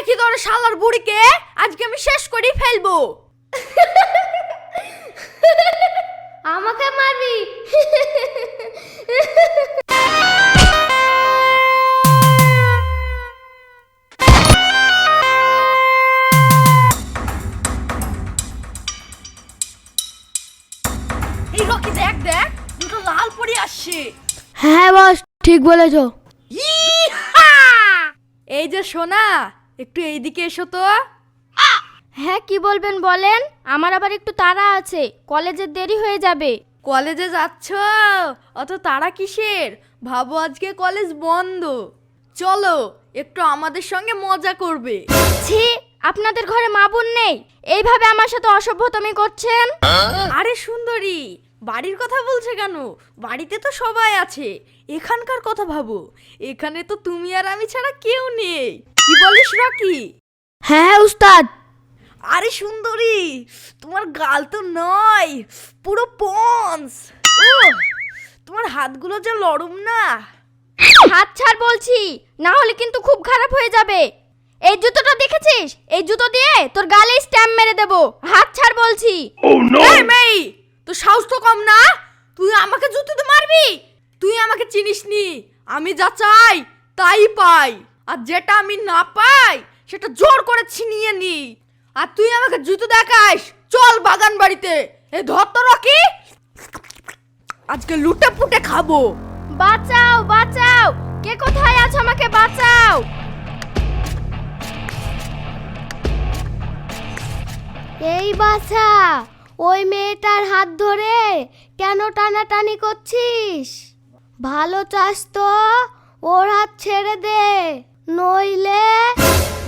দেখি তোর শালার বুড়িকে আজকে আমি শেষ করে ফেলব। আমাকে মারবি? এই রকি দেখ দেখ দুটো লাল পরি আসছে। হ্যাঁ বস ঠিক বলেছ! এই যে সোনা একটু এইদিকে এসো তো। হ্যাঁ কি বলবেন বলেন? আমার আবার একটু তাড়া আছে। কলেজের দেরি হয়ে যাবে। কলেজে যাচ্ছ? অত তারা কিসের? ভাবো আজকে কলেজ বন্ধ। চলো একটু আমাদের সঙ্গে মজা করবে। ছি আপনাদের ঘরে মা বোন নেই? এইভাবে আমার সাথে অসভ্যতমি করছেন? আরে সুন্দরী বাড়ির কথা বলছে কেন? বাড়িতে তো সবাই আছে। এখানকার কথা ভাবো। এখানে তো তুমি আর আমি ছাড়া কেউ নেই। কি বলিস রকি? হ্যাঁ হ্যাঁ উস্তাদ। আরে সুন্দরী তোমার গাল তো নয় পুরো পন্স। ও তোমার হাতগুলো যে লরম না। হাত ছাড় বলছি না হলে কিন্তু খুব খারাপ হয়ে যাবে। এই জুতোটা দেখেছিস? এই জুতো দিয়ে তোর গালে স্ট্যাম্প মেরে দেবো। হাত ছাড় বলছি। এই মেই তো সাহস তো কম না? তুই আমাকে জুতোতে মারবি? তুই আমাকে চিনিস নি আমি যা চাই তাই পাই। আর যেটা আমি না পাই সেটা জোর করে ছিনিয়ে নি আর তুই আমাকে জুতো দেখাস চল বাগান বাড়িতে। এ ধর তো রকি? আজকে লুটে পুটে খাব। বাঁচাও বাঁচাও। কে কোথায় আছো আমাকে বাঁচাও? এই বাছা ওই মেয়েটার হাত ধরে কেন টানাটানি করছিস? ভালো চাস তো ওর হাত ছেড়ে দে। নইলে?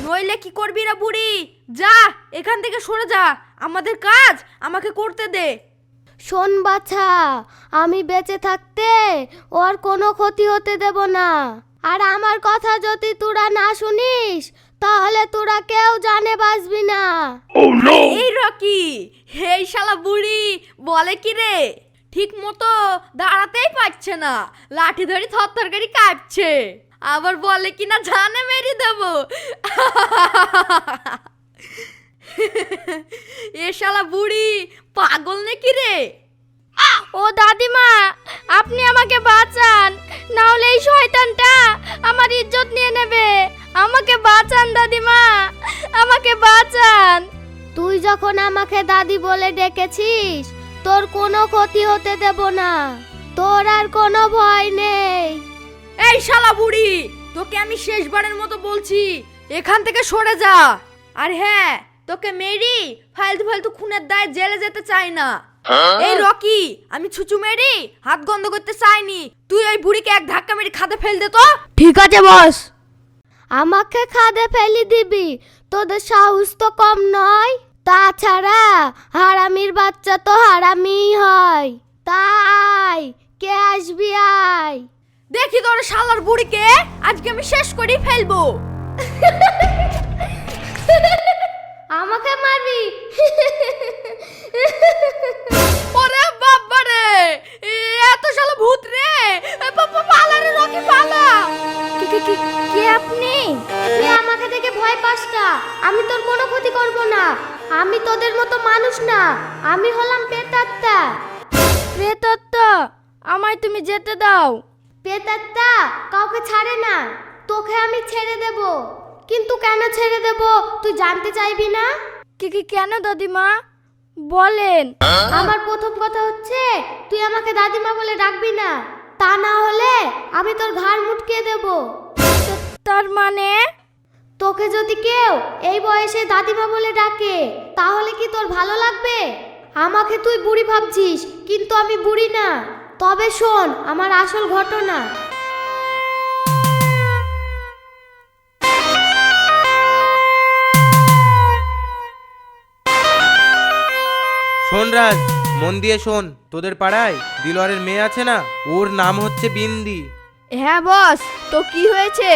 নইলে কি করবি রে বুড়ি? যা এখান থেকে সরে যা। আমাদের কাজ আমাকে করতে দে। শোন বাছা আমি বেঁচে থাকতে ওর কোনো ক্ষতি হতে দেব না। আর আমার কথা যদি তোরা না শুনিস তাহলে তোরা কেউ জানে বাঁচবি না। এই রকি এই শালা বুড়ি বলে কি রে? ঠিক মতো দাঁড়াতেই পারছে না। লাঠি ধরে থর তরকারি কাটছে আবার বলে কি না জানে মেরে দেব। এ শালা বুড়ি পাগল নাকি রে? ও দাদিমা আপনি আমাকে বাঁচান না হলে এই শয়তানটা আমার ইজ্জত নিয়ে নেবে। আমাকে বাঁচান দাদিমা আমাকে বাঁচান। তুই যখন আমাকে দাদি বলে ডেকেছিস তোর কোনো ক্ষতি হতে দেব না। তোর আর কোনো ভয় নেই। এই শালা বুড়ি তোকে আমি শেষবারের মতো বলছি এখান থেকে সরে যা। আর হ্যাঁ তোকে মেরি ফালতু ফালতু খুনের দায় জেলে যেতে চাই না। এই রকি আমি ছুচু মেরি হাত গন্ধ করতে চাইনি। তুই ওই বুড়িকে এক ধাক্কা মেরে খাদে ফেল দে তো। ঠিক আছে বস। আমাকে খাদে ফেলি দিবি তোদের সাহস তো কম নয়। তাছাড়া হারামির বাচ্চা তো হারামিই হয়। তাই কে আসবি আয়। দেখি তোর শালার বুড়িকে আজকে আমি শেষ করেই ফেলব। আমাকে মারবি? ওরে বাবা রে এত শালা ভূত রে বাবা, পালা রে রকি পালা। কি কি কি কে আপনি? তুই আমাকে দেখে ভয় পাস না। আমি তোর কোনো ক্ষতি করব না। আমি তোদের মতো মানুষ না। আমি হলাম পেতাত্তা পেতাত্তা আমায় তুমি যেতে দাও। পেতাত্তা কাউকে ছাড়ে না। তোকে আমি ছেড়ে দেব। কিন্তু কেন ছেড়ে দেব তুই জানতে চাইবি না? কি কি কেন দাদিমা? বলেন। আমার প্রথম কথা হচ্ছে তুই আমাকে দাদিমা বলে ডাকবি না। তা না হলে আমি তোর ঘাড় মুটকে দেব। তার মানে? তোকে যদি কেউ এই বয়সে দাদিমা বলে ডাকে তাহলে কি তোর ভালো লাগবে? আমাকে তুই বুড়ি ভাবছিস কিন্তু আমি বুড়ি না। তবে শোন আমার আসল ঘটনা। শোন রাজ মন দিয়ে শোন তোদের পাড়ায় দিলওয়ারের মেয়ে আছে না? ওর নাম হচ্ছে বিন্দি। হ্যাঁ বস তো কি হয়েছে?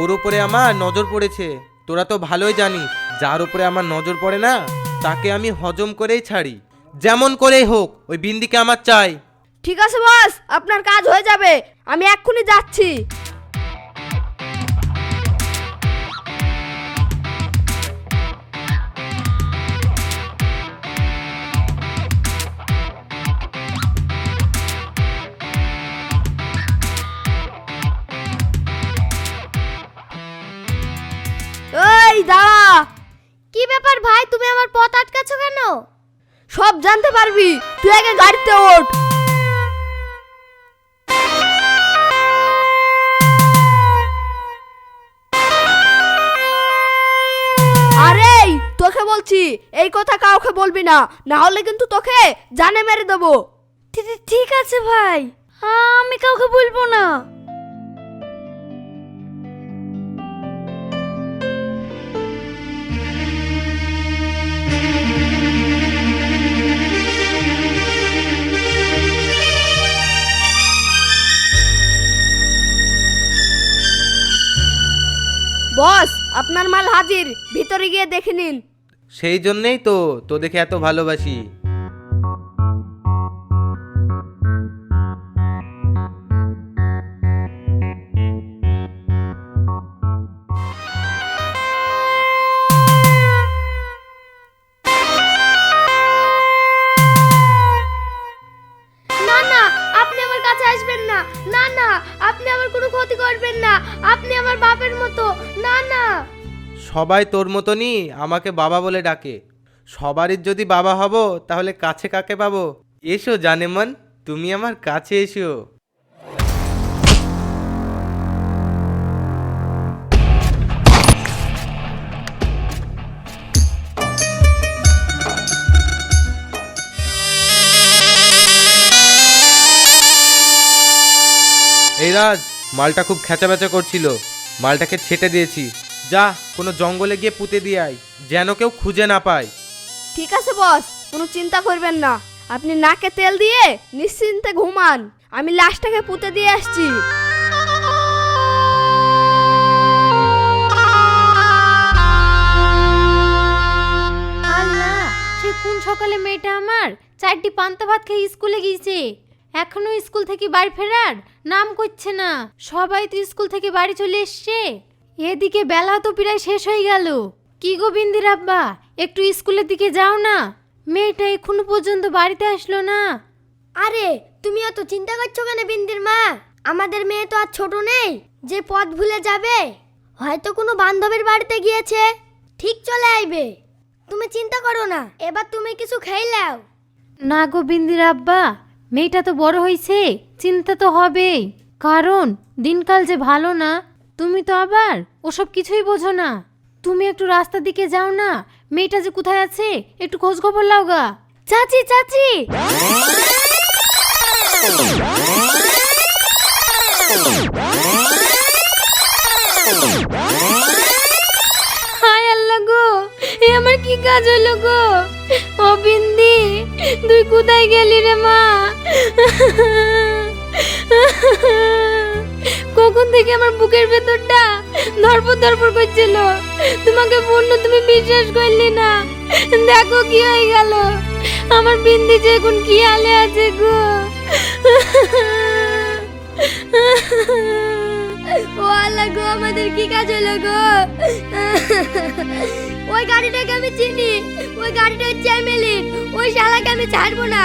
ওর উপরে আমার নজর পড়েছে। তোরা তো ভালোই জানিস যার উপরে আমার নজর পড়ে না তাকে আমি হজম করেই ছাড়ি। যেমন করেই হোক ওই বিন্দিকে আমার চাই। ঠিক আছে বস আপনার কাজ হয়ে যাবে। আমি এক্ষুনি যাচ্ছি। এই দাঁড়া। কি ব্যাপার ভাই তুমি আমার পথ আটকাছো কেন? সব জানতে পারবি। তুই আগে গাড়িতে ওঠ। আরে তোকে বলছি, এই কথা কাউকে বলবি না। না হলে কিন্তু তোকে জানে মেরে দেবো। ঠিক আছে ভাই। আমি কাউকে বলব না। হাজির ভিতরে গিয়ে দেখে নিন। সেই জন্যেই তো তো দেখে এত ভালোবাসি। সবাই তোর মতনই আমাকে বাবা বলে ডাকে। সবারই যদি বাবা হব, তাহলে কাছে কাকে পাবো? এসো জানেমন, তুমি আমার কাছে এসো। এই রাজ, মালটা খুব খেঁচাবেচা করছিল। মালটাকে ছেটে দিয়েছি। যা কোনো জঙ্গলে গিয়ে পুঁতে দিয়ে আয় যেন কেউ খুঁজে না পায়। ঠিক আছে বস কোনো চিন্তা করবেন না। আপনি নাকে তেল দিয়ে নিশ্চিন্তে ঘুমান। আমি লাশটাকে পুঁতে দিয়ে আসছি। আল্লাহ সে কোন সকালে মেয়েটা আমার? চারটি পান্তা ভাত খেয়ে স্কুলে গিয়েছে। এখনও স্কুল থেকে বাড়ি ফেরার নাম করছে না। সবাই তো স্কুল থেকে বাড়ি চলে এসছে। এদিকে বেলা তো প্রায় শেষ হয়ে গেল। কি গো বিন্দির আব্বা একটু স্কুলের দিকে যাও না। মেয়েটা এখনও পর্যন্ত বাড়িতে আসলো না। আরে তুমি অত চিন্তা করছ কেন বিন্দির মা? আমাদের মেয়ে তো আর ছোট নেই যে পথ ভুলে যাবে। হয়তো কোনো বান্ধবীর বাড়িতে গিয়েছে। ঠিক চলে আইবে। তুমি চিন্তা করো না এবার তুমি কিছু খেইলাও না গো বিন্দির আব্বা মেয়েটা তো বড় হয়েছে চিন্তা তো হবেই। কারণ দিনকাল যে ভালো না তুমি তো আবার ওসব কিছুই বোঝো না। তুমি একটু রাস্তার দিকে যাও না। মেয়েটা যে কোথায় আছে, একটু খোঁজ খবর লাও গা। চাচি চাচি! গো, এ আমার কি কাজ হলো গো? ও বিন্দি তুই কোথায় গেলি রে মা? কখন থেকে আমার বুকের ভেতরটা ধরপর ধরপর করছিল? তোমাকে বলল তুমি বিশ্বাস করলি না। দেখো কি হয়ে গেল। আমার বিন্দি যে এখন কি হালে আছে গো? ও আল্লাহ গো, আমাদের কি কাজ হলো গো? ওই গাড়িটাকে আমি চিনি। ওই গাড়িটা হচ্ছে এমএলএর ওই শালাকে আমি ছাড়বো না।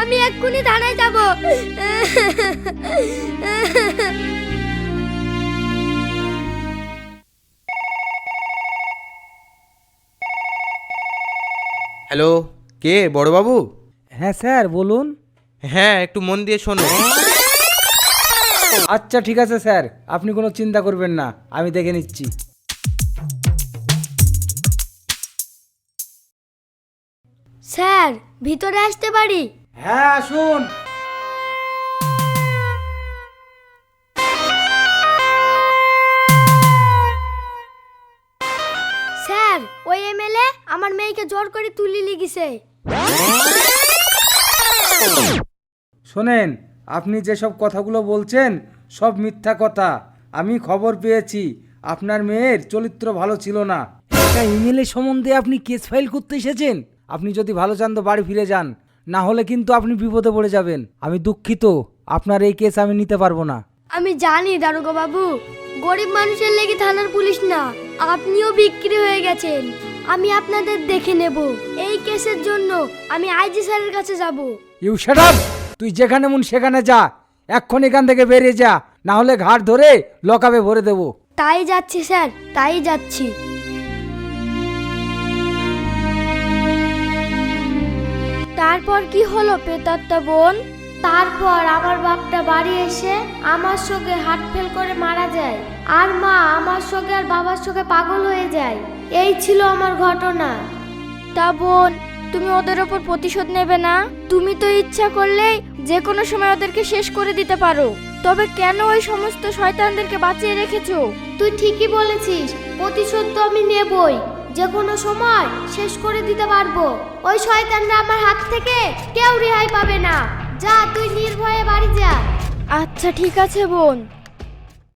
আমি এক্ষুনি থানায় যাব। হ্যালো কে? বড়বাবু? হ্যাঁ স্যার বলুন। হ্যাঁ একটু মন দিয়ে শোনো। আচ্ছা ঠিক আছে স্যার আপনি কোনো চিন্তা করবেন না আমি দেখে নিচ্ছি। স্যার ভিতরে আসতে পারি? হ্যাঁ আসুন। আমার মেয়েকে জোর করে তুলি লিগিছে। শোনেন আপনি যেসব কথাগুলো বলছেন সব মিথ্যা কথা। আমি খবর পেয়েছি আপনার মেয়ের চরিত্র ভালো ছিল না। একটা ইমেলের সম্বন্ধে আপনি কেস ফাইল করতে এসেছেন? আপনি যদি ভালো চান তো বাড়ি ফিরে যান না হলে কিন্তু আপনি বিপদে পড়ে যাবেন। আমি দুঃখিত আপনার এই কেস আমি নিতে পারব না। আমি জানি দারোগা বাবু গরিব মানুষের লেগে থানার পুলিশ না আপনিও বিক্রি হয়ে গেছেন। আমি আপনাদের দেখে নেব। এই কেসের জন্য আমি আইজি স্যারের কাছে যাব। You shut up! তুই যেখানে মন সেখানে যা। এক্ষুনি এখান থেকে বেরিয়ে যা। না হলে ঘাট ধরে লকাবে ভরে দেবো। তাই যাচ্ছি স্যার। তাই যাচ্ছি। তারপর কি হলো প্রেতাত্মা বোন? তারপর আমার বাপটা বাড়ি এসে আমার সঙ্গে হাট ফেল করে মারা যায়। আর মা আমার সঙ্গে আর বাবার সঙ্গে পাগল হয়ে যায়। এই ছিল আমার ঘটনা। তা বোন তুমি ওদের ওপর প্রতিশোধ নেবে না? তুমি তো ইচ্ছা করলেই যে কোনো সময় ওদেরকে শেষ করে দিতে পারো। তবে কেন ওই সমস্ত শয়তানদেরকে বাঁচিয়ে রেখেছো? তুই ঠিকই বলেছিস প্রতিশোধ তো আমি নেবই। যে কোনো সময় শেষ করে দিতে পারব। ওই শয়তানরা আমার হাত থেকে কেউ রেহাই পাবে না। যা তুই নির্ভয়ে বাড়ি যা। আচ্ছা ঠিক আছে বোন।